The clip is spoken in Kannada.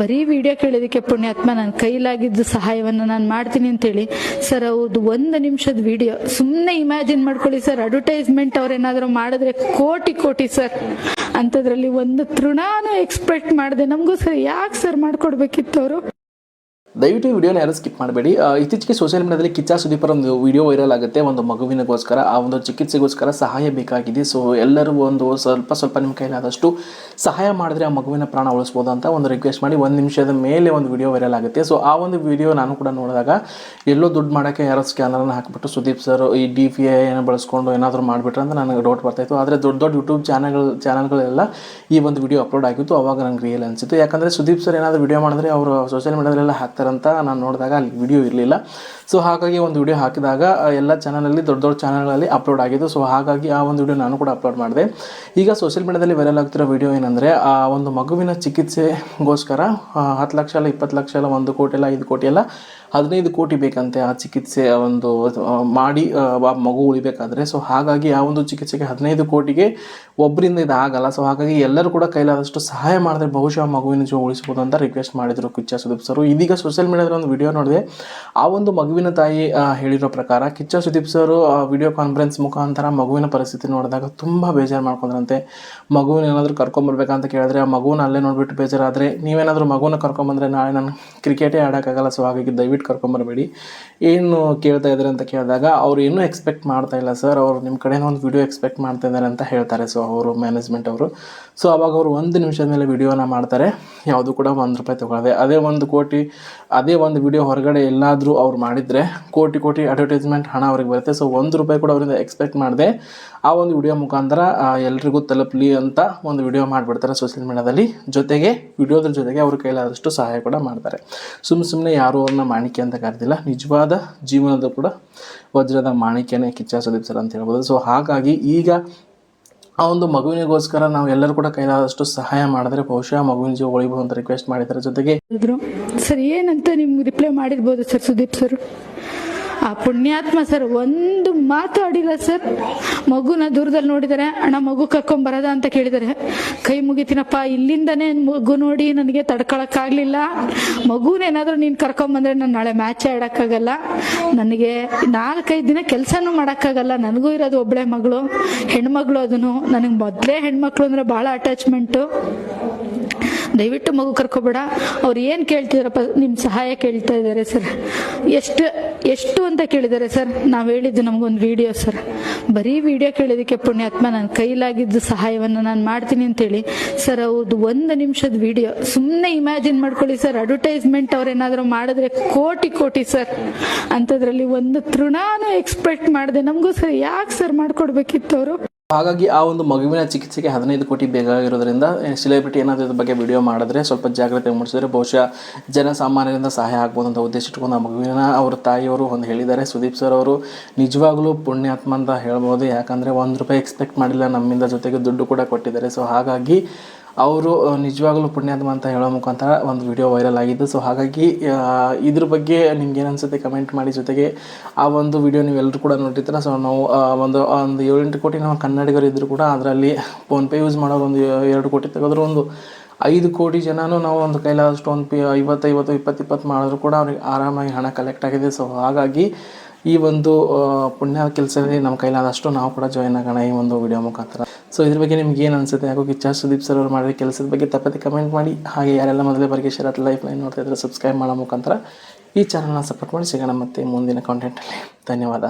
ಬರೀ ವಿಡಿಯೋ ಕೇಳೋದಕ್ಕೆ ಪುಣ್ಯಾತ್ಮ ನನ್ನ ಕೈಲಾಗಿದ್ದು ಸಹಾಯವನ್ನು ನಾನು ಮಾಡ್ತೀನಿ ಅಂತೇಳಿ. ಸರ್ ಅವ್ರದ್ದು ಒಂದು ನಿಮಿಷದ ವಿಡಿಯೋ ಸುಮ್ಮನೆ ಇಮ್ಯಾಜಿನ್ ಮಾಡ್ಕೊಳ್ಳಿ ಸರ್ ಅಡ್ವರ್ಟೈಸ್ಮೆಂಟ್ ಅವ್ರೇನಾದರೂ ಮಾಡಿದ್ರೆ ಕೋಟಿ ಕೋಟಿ ಸರ್ ಅಂಥದ್ರಲ್ಲಿ ಒಂದು ತೃಣಾನು ಎಕ್ಸ್ಪೆಕ್ಟ್ ಮಾಡಿದೆ. ನಮಗೂ ಸರ್ ಯಾಕೆ ಸರ್ ಮಾಡಿಕೊಡ್ಬೇಕಿತ್ತು ಅವರು ದಯವಿಟ್ಟು ಈ ವಿಡಿಯೋನ ಯಾರು ಸ್ಕಿಪ್ ಮಾಡಬೇಡಿ. ಇತ್ತೀಚೆಗೆ ಸೋಷಿಯಲ್ ಮೀಡಿಯಾದಲ್ಲಿ ಕಿಚ್ಚಾ ಸುದೀಪರ ಒಂದು ವಿಡಿಯೋ ವೈರಲ್ ಆಗುತ್ತೆ, ಒಂದು ಮಗುವಿನಗೋಸ್ಕರ. ಆ ಒಂದು ಚಿಕಿತ್ಸೆಗೋಸ್ಕರ ಸಹಾಯ ಬೇಕಾಗಿದೆ. ಸೊ ಎಲ್ಲರೂ ಒಂದು ಸ್ವಲ್ಪ ಸ್ವಲ್ಪ ನಿಮ್ಮ ಕೈಲಾದಷ್ಟು ಸಹಾಯ ಮಾಡಿದ್ರೆ ಆ ಮಗುವಿನ ಪ್ರಾಣ ಉಳಿಸ್ಬೋದು ಅಂತ ಒಂದು ರಿಕ್ವೆಸ್ಟ್ ಮಾಡಿ ಒಂದು ನಿಮಿಷದ ಮೇಲೆ ಒಂದು ವಿಡಿಯೋ ವೈರಲ್ ಆಗುತ್ತೆ. ಸೊ ಆ ಒಂದು ವಿಡಿಯೋ ನಾನು ಕೂಡ ನೋಡಿದಾಗ ಎಲ್ಲೋ ದುಡ್ಡು ಮಾಡೋಕ್ಕೆ ಯಾರೋ ಸ್ಕ್ಯಾನರನ್ನು ಹಾಕಿಬಿಟ್ಟು ಸುದೀಪ್ ಸರ್ ಈ ಡಿ ಪಿ ಐನ ಬಳಸ್ಕೊಂಡು ಏನಾದರೂ ಮಾಡಿಬಿಟ್ರೆ ಅಂತ ನನಗೆ ಡೌಟ್ ಬರ್ತಾಯಿತ್ತು ಆದರೆ ದೊಡ್ಡ ದೊಡ್ಡ ಯೂಟ್ಯೂಬ್ ಚಾನಲ್ ಚಾನಲ್ಗಳೆಲ್ಲ ಈ ಒಂದು ವಿಡಿಯೋ ಅಪ್ಲೋಡ್ ಆಗಿತ್ತು. ಅವಾಗ ನಂಗೆ ರಿಯಲ್ ಅನಿಸಿತ್ತು. ಯಾಕಂದರೆ ಸುದೀಪ್ ಸರ್ ಏನಾದರೂ ವಿಡಿಯೋ ಮಾಡಿದ್ರೆ ಅವರು ಸೋಷಿಯಲ್ ಮೀಡಿಯಾದಲ್ಲೆಲ್ಲ ಹಾಕ್ತಾರಂತ ನಾನು ನೋಡಿದಾಗ ಅಲ್ಲಿ ವಿಡಿಯೋ ಇರಲಿಲ್ಲ. ಸೊ ಹಾಗಾಗಿ ಒಂದು ವಿಡಿಯೋ ಹಾಕಿದಾಗ ಎಲ್ಲ ಚಾನಲಲ್ಲಿ ದೊಡ್ಡ ದೊಡ್ಡ ಚಾನಲ್ಗಳಲ್ಲಿ ಅಪ್ಲೋಡ್ ಆಗಿದ್ದು ಸೊ ಹಾಗಾಗಿ ಆ ಒಂದು ವಿಡಿಯೋ ನಾನು ಕೂಡ ಅಪ್ಲೋಡ್ ಮಾಡಿದೆ. ಈಗ ಸೋಷಿಯಲ್ ಮೀಡಿಯಾದಲ್ಲಿ ವೈರಲ್ ಆಗ್ತಿರೋ ವಿಡಿಯೋ ಏನಂದರೆ, ಆ, ಒಂದು ಮಗುವಿನ ಚಿಕಿತ್ಸೆಗೋಸ್ಕರ ಹತ್ತು ಲಕ್ಷ ಇಪ್ಪತ್ತು ಲಕ್ಷ ಅಲ್ಲ, ಒಂದು ಕೋಟಿ ಅಲ್ಲ, ಐದು ಕೋಟಿ ಅಲ್ಲ ಹದಿನೈದು ಕೋಟಿ ಬೇಕಂತೆ ಆ ಚಿಕಿತ್ಸೆ ಒಂದು ಮಾಡಿ ಆ, ಮಗು ಉಳಿಬೇಕಾದ್ರೆ. ಸೊ ಹಾಗಾಗಿ ಆ ಒಂದು ಚಿಕಿತ್ಸೆಗೆ ಹದಿನೈದು ಕೋಟಿಗೆ ಒಬ್ಬರಿಂದ ಇದು ಆಗಲ್ಲ ಸೊ ಹಾಗಾಗಿ ಎಲ್ಲರೂ ಕೂಡ ಕೈಲಾದಷ್ಟು ಸಹಾಯ ಮಾಡಿದ್ರೆ ಬಹುಶಃ ಮಗುವಿನ ಜೀವ ಉಳಿಸ್ಬೋದು ಅಂತ ರಿಕ್ವೆಸ್ಟ್ ಮಾಡಿದರು ಕಿಚ್ಚ ಸುದೀಪ್ ಸರ್. ಇದೀಗ ಸೋಷಿಯಲ್ ಮೀಡಿಯಾದಲ್ಲಿ ಒಂದು ವಿಡಿಯೋ ನೋಡಿದೆ. ಆ ಒಂದು ಮಗುವಿನ ತಾಯಿ ಹೇಳಿರೋ ಪ್ರಕಾರ Kichcha Sudeep sir video conference ಮುಖಾಂತರ ಮಗುವಿನ ಪರಿಸ್ಥಿತಿ ನೋಡಿದಾಗ ತುಂಬ ಬೇಜಾರು ಮಾಡ್ಕೊಂಡ್ರಂತೆ. ಮಗುವಿನ ಏನಾದರೂ ಕರ್ಕೊಂಬರ್ಬೇಕಂತ ಕೇಳಿದ್ರೆ ಆ ಮಗುವನ್ನ ಅಲ್ಲೇ ನೋಡಿಬಿಟ್ಟು ಬೇಜಾರಾದರೆ ನೀವೇನಾದರೂ ಮಗುವನ್ನ ಕರ್ಕೊಂಬಂದರೆ ನಾಳೆ ನಾನು ಕ್ರಿಕೆಟೇ ಆಡೋಕ್ಕಾಗಲ್ಲ. ಸೊ ಹಾಗಾಗಿ ದಯವಿಟ್ಟು ಕರ್ಕೊಂಬರ್ಬೇಡಿ ಏನು ಕೇಳ್ತಾ ಇದ್ದಾರೆ ಅಂತ ಕೇಳಿದಾಗ ಅವ್ರು ಏನೂ ಎಕ್ಸ್ಪೆಕ್ಟ್ ಮಾಡ್ತಾ ಇಲ್ಲ ಸರ್ ಅವರು ನಿಮ್ಮ ಕಡೆಯೂ ಒಂದು ವಿಡಿಯೋ ಎಕ್ಸ್ಪೆಕ್ಟ್ ಮಾಡ್ತಾ ಇದ್ದಾರೆ ಅಂತ ಹೇಳ್ತಾರೆ. ಸೊ ಅವರು ಮ್ಯಾನೇಜ್ಮೆಂಟ್ ಅವರು. ಸೊ ಅವಾಗ ಅವರು ಒಂದು ನಿಮಿಷದ ಮೇಲೆ ವಿಡಿಯೋನ ಮಾಡ್ತಾರೆ. ಯಾವುದು ಕೂಡ ಒಂದು ರೂಪಾಯಿ ತೊಗೊಳ್ಳದೆ. ಅದೇ ಒಂದು ಕೋಟಿ, ಅದೇ ಒಂದು ವಿಡಿಯೋ ಹೊರಗಡೆ ಎಲ್ಲಾದರೂ ಅವ್ರು ಮಾಡಿದರೆ ಕೋಟಿ ಕೋಟಿ ಅಡ್ವರ್ಟೈಸ್ಮೆಂಟ್ ಹಣ ಅವ್ರಿಗೆ ಬರುತ್ತೆ. ಸೊ ಒಂದು ರೂಪಾಯಿ ಕೂಡ ಅವರಿಂದ ಎಕ್ಸ್ಪೆಕ್ಟ್ ಮಾಡಿದೆ. ಆ ಒಂದು ವಿಡಿಯೋ ಮುಖಾಂತರ ಎಲ್ರಿಗೂ ತಲುಪಲಿ ಅಂತ ಒಂದು ವಿಡಿಯೋ ಮಾಡಿಬಿಡ್ತಾರೆ ಸೋಷಿಯಲ್ ಮೀಡಿಯಾದಲ್ಲಿ ಜೊತೆಗೆ ವಿಡಿಯೋದ್ರ ಜೊತೆಗೆ ಅವ್ರ ಕೈಲಾದಷ್ಟು ಸಹಾಯ ಕೂಡ ಮಾಡ್ತಾರೆ. ಸುಮ್ಮ ಸುಮ್ಮನೆ ಯಾರೂ ಅವ್ರನ್ನ ಮಾಣಿಕ್ಯ ಅಂತ ಕರೆದಿಲ್ಲ. ನಿಜವಾದ ಜೀವನದ ಕೂಡ ವಜ್ರದ ಮಾಣಿಕ್ಯನೇ ಕಿಚ್ಚ ಸುದೀಪ್ ಸರ್ ಅಂತ ಹೇಳ್ಬೋದು. ಸೊ ಹಾಗಾಗಿ ಈಗ ಆ ಒಂದು ಮಗುವಿನಿಗೋಸ್ಕರ ನಾವು ಎಲ್ಲರೂ ಕೂಡ ಕೈಲಾದಷ್ಟು ಸಹಾಯ ಮಾಡಿದ್ರೆ ಬಹುಶಃ ಮಗುವಿನ ಜೀವ ಉಳಿಬೋದು ಅಂತ ರಿಕ್ವೆಸ್ಟ್ ಮಾಡಿದ್ದಾರೆ. ಜೊತೆಗೆ ಸರ್, ಏನಂತ ನಿಮ್ಗೆ ರಿಪ್ಲೈ ಮಾಡಿರ್ಬೋದು ಸರ್ ಸುದೀಪ್ ಸರ್ ಆ ಪುಣ್ಯಾತ್ಮ ಸರ್ ಒಂದು ಮಾತು ಅಡಿಲ್ಲ ಸರ್. ಮಗುನ ದೂರದಲ್ಲಿ ನೋಡಿದರೆ, ಅಣ್ಣ, ಮಗು ಕರ್ಕೊಂಬರದ ಅಂತ ಕೇಳಿದರೆ, ಕೈ ಮುಗಿತೀನಪ್ಪ, ಇಲ್ಲಿಂದನೇ ಮಗು ನೋಡಿ ನನಗೆ ತಡ್ಕೊಳಕ್ಕಾಗ್ಲಿಲ್ಲ. ಮಗುನೇನಾದ್ರೂ ನೀನು ಕರ್ಕೊಂಬಂದ್ರೆ ನಾನು ನಾಳೆ ಮ್ಯಾಚ್ ಆಡೋಕ್ಕಾಗಲ್ಲ. ನನಗೆ ನಾಲ್ಕೈದು ದಿನ ಕೆಲಸನೂ ಮಾಡೋಕ್ಕಾಗಲ್ಲ. ನನಗೂ ಇರೋದು ಒಬ್ಬಳೆ ಮಗಳು, ಹೆಣ್ಮಗಳು ಅದನ್ನು. ನನಗೆ ಮೊದಲೇ ಹೆಣ್ಮಕ್ಳು ಅಂದರೆ ಭಾಳ ಅಟ್ಯಾಚ್ಮೆಂಟು ದಯವಿಟ್ಟು ಮಗು ಕರ್ಕೋಬೇಡ. ಅವ್ರು ಏನು ಕೇಳ್ತಿದಾರಪ್ಪ ನಿಮ್ಮ ಸಹಾಯ ಕೇಳ್ತಾ ಇದ್ದಾರೆ ಸರ್. ಎಷ್ಟು ಎಷ್ಟು ಅಂತ ಕೇಳಿದ್ದಾರೆ ಸರ್? ನಾವು ಹೇಳಿದ್ದು ನಮಗೊಂದು ವಿಡಿಯೋ ಸರ್. ಬರೀ ವಿಡಿಯೋ ಕೇಳಿದ್ದಕ್ಕೆ ಪುಣ್ಯಾತ್ಮ ನನ್ನ ಕೈಲಾಗಿದ್ದು ಸಹಾಯವನ್ನು ನಾನು ಮಾಡ್ತೀನಿ ಅಂತೇಳಿ. ಸರ್ ಅವ್ರದ್ದು ಒಂದು ನಿಮಿಷದ ವಿಡಿಯೋ. ಸುಮ್ಮನೆ ಇಮ್ಯಾಜಿನ್ ಮಾಡ್ಕೊಳ್ಳಿ ಸರ್. ಅಡ್ವರ್ಟೈಸ್ಮೆಂಟ್ ಅವ್ರೇನಾದರೂ ಮಾಡಿದ್ರೆ ಕೋಟಿ ಕೋಟಿ ಸರ್. ಅಂಥದ್ರಲ್ಲಿ ಒಂದು ತೃಣಾನು ಎಕ್ಸ್ಪೆಕ್ಟ್ ಮಾಡಿದೆ. ನಮಗೂ ಸರ್ ಯಾಕೆ ಸರ್ ಮಾಡ್ಕೊಡ್ಬೇಕಿತ್ತು ಅವರು? ಹಾಗಾಗಿ ಆ ಒಂದು ಮಗುವಿನ ಚಿಕಿತ್ಸೆಗೆ ಹದಿನೈದು ಕೋಟಿ ಬೇಕಾಗಿರೋದ್ರಿಂದ ಸೆಲೆಬ್ರಿಟಿ ಏನಾದರೂ ಇದ್ರ ಬಗ್ಗೆ ವಿಡಿಯೋ ಮಾಡಿದ್ರೆ ಸ್ವಲ್ಪ ಜಾಗ್ರತೆ ಮೂಡಿಸಿದ್ರೆ ಬಹುಶಃ ಜನಸಾಮಾನ್ಯರಿಂದ ಸಹಾಯ ಆಗ್ಬೋದು ಅಂತ ಉದ್ದೇಶ ಇಟ್ಕೊಂಡು ಆ ಮಗುವಿನ ಅವ್ರ ತಾಯಿಯವರು ಒಂದು ಹೇಳಿದ್ದಾರೆ. ಸುದೀಪ್ ಸರ್ ಅವರು, ನಿಜವಾಗ್ಲೂ ಪುಣ್ಯಾತ್ಮ ಅಂತ ಹೇಳ್ಬೋದು. ಯಾಕಂದರೆ ಒಂದು ರೂಪಾಯಿ ಎಕ್ಸ್ಪೆಕ್ಟ್ ಮಾಡಿಲ್ಲ, ನಮ್ಮಿಂದ ಜೊತೆಗೆ ದುಡ್ಡು ಕೂಡ ಕೊಟ್ಟಿದ್ದಾರೆ. ಸೊ ಹಾಗಾಗಿ ಅವರು ನಿಜವಾಗ್ಲೂ ಪುಣ್ಯಾತ್ಮ ಅಂತ ಹೇಳೋ ಮುಖಾಂತರ ಒಂದು ವಿಡಿಯೋ ವೈರಲ್ ಆಗಿದ್ದು. ಸೊ ಹಾಗಾಗಿ ಇದ್ರ ಬಗ್ಗೆ ನಿಮ್ಗೆ ಏನು ಅನ್ಸುತ್ತೆ ಕಮೆಂಟ್ ಮಾಡಿ ಜೊತೆಗೆ ಆ ಒಂದು ವಿಡಿಯೋ ನೀವೆಲ್ಲರೂ ಕೂಡ ನೋಡಿರ್ತೀರ ಸೊ ನಾವು ಒಂದು ಒಂದು ಏಳೆಂಟು ಕೋಟಿ ನಾವು ಕನ್ನಡಿಗರು ಇದ್ದರೂ ಕೂಡ ಅದರಲ್ಲಿ ಫೋನ್ಪೇ ಯೂಸ್ ಮಾಡೋರು ಒಂದು ಎರಡು ಕೋಟಿ ತೆಗೆದ್ರು ಒಂದು ಐದು ಕೋಟಿ ಜನನೂ ನಾವು ಒಂದು ಕೈಲಾದಷ್ಟು ಒಂದು ಪಿ, ಐವತ್ತೈವತ್ತು ಇಪ್ಪತ್ತು ಇಪ್ಪತ್ತು ಮಾಡಿದ್ರು ಕೂಡ ಅವ್ರಿಗೆ ಆರಾಮಾಗಿ ಹಣ ಕಲೆಕ್ಟ್ ಆಗಿದೆ. ಸೊ ಹಾಗಾಗಿ ಈ ಒಂದು ಪುಣ್ಯ ಕೆಲಸದಲ್ಲಿ ನಮ್ಮ ಕೈಲಾದಷ್ಟು ನಾವು ಕೂಡ ಜಾಯ್ನ್ ಆಗೋಣ ಈ ಒಂದು ವಿಡಿಯೋ ಮುಖಾಂತರ. ಸೊ ಇದ್ರ ಬಗ್ಗೆ ನಿಮ್ಗೆ ಏನು ಅನ್ಸುತ್ತೆ? ಹಾಗೂ ಕಿಚ್ಚ ಸುದೀಪ್ ಸರ್ ಅವರು ಮಾಡಿದ ಕೆಲಸದ ಬಗ್ಗೆ ತಪ್ಪದೆ ಕಮೆಂಟ್ ಮಾಡಿ. ಹಾಗೆ ಯಾರೆಲ್ಲ ಮೊದಲೇ ಬಾರಿಗೆ ಶರತ್ ಲೈಫ್ ಲೈನ್ ನೋಡ್ತಾ ಇದ್ರೆ ಸಬ್ಸ್ಕ್ರೈಬ್ ಮಾಡೋ ಮುಖಾಂತರ ಈ ಚಾನಲ್ನ ಸಪೋರ್ಟ್ ಮಾಡಿ. ಸಿಗೋಣ ಮತ್ತೆ ಮುಂದಿನ ಕಾಂಟೆಂಟಲ್ಲಿ ಧನ್ಯವಾದ.